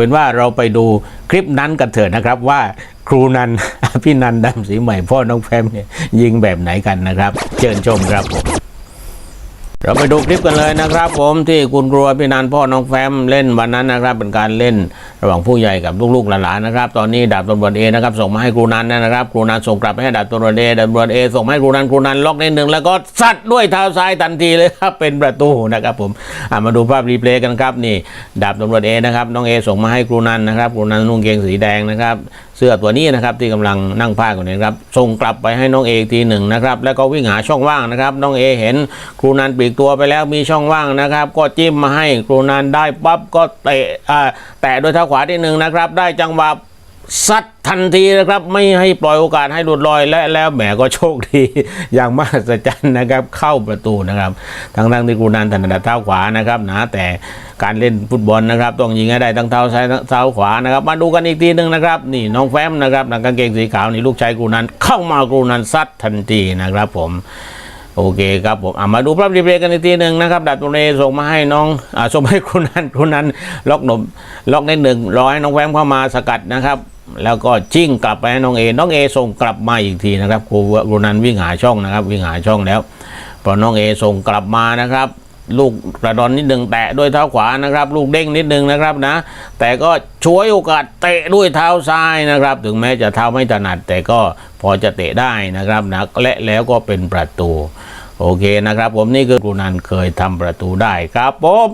เป็นว่าเราไปดูคลิปนั้นกันเถิดนะครับว่าครูนันพี่นันดำสีใหม่พ่อน้องแฟมเนี่ยยิงแบบไหนกันนะครับ เชิญชมครับผม เราไปดูคลิปกันเลยนะครับผมที่คุณครัวพี่นันพ่อน้องแฟมเล่นวันนั้นนะครับ เป็นการเล่นระหว่างผู้ใหญ่กับลูกๆหลานๆนะครับ ตอนนี้ดาบตำรวจเอนะครับส่งมาให้ครูนันนะครับครูนันส่งกลับให้ดาบตำรวจเอดาบตำรวจเอส่งมาให้ครูนันครูนันล็อกในหนึ่งแล้วก็ซัดด้วยเท้าซ้ายทันทีเลยครับเป็นประตูนะครับผมมาดูภาพรีเพลย์กันครับนี่ ดาบตำรวจเอนะครับน้องเอส่งมาให้ครูนันนะครับครูนันนุ่งเกงสีแดงนะครับ เสื้อตัวนี้นะครับที่กำลังนั่งผ้ากันี่ยนะครับส่งกลับไปให้น้องเอทีหนึ่งนะครับแล้วก็วิ่งหาช่องว่างนะครับ น้องเอเห็นครูนันปลีกตัวไปแล้วมีช่องว่างนะครับ ก็จิ้มมาให้ครูนันได้ปั๊บก็เตะอ่าแตะด้วยเท้าขวาทีหนึ่งนะครับ ได้จังหวะ ซัดทันทีนะครับ ไม่ให้ปล่อยโอกาสให้หลุดลอยและแล้วแหมก็โชคดีอย่างมหัศจรรย์นะครับ เข้าประตูนะครับทั้งทั้งที่ครูนันถนัดเท้าขวานะครับนะแต่การเล่นฟุตบอลนะครับ ต้องยิงให้ได้ทั้งเท้าซ้ายทั้งเท้าขวานะครับ มาดูกันอีกทีหนึ่งนะครับ นี่น้องแฟมนะครับนังกางเกงสีขาวนี่ลูกชายครูนันเข้ามาครูนันซัดทันทีนะครับผมโอเคครับผมมาดูภาพรีเพลย์กันอีกทีหนึ่งนะครับดับตัวเรส่งมาให้น้องอ่าส่งให้ครูนันครูนันล็อกหนมล็อกในหนึ่งรอให้น้องแวมเข้ามาสกัดนะครับ แล้วก็จิ้งกลับไปให้น้องเอ น้องเอส่งกลับมาอีกทีนะครับครูรูนันวิ่งหาช่องนะครับ วิ่งหาช่องแล้วพอน้องเอส่งกลับมานะครับ ลูกกระดอนนิดหนึ่งแตะด้วยเท้าขวานะครับ ลูกเด้งนิดหนึ่งนะครับนะ แต่ก็ช่วยโอกาสเตะด้วยเท้าซ้ายนะครับ ถึงแม้จะเท้าไม่ถนัด แต่ก็พอจะเตะได้นะครับนะและแล้วก็เป็นประตู โอเคนะครับ ผมนี่คือครูนันเคยทำประตูได้ครับผม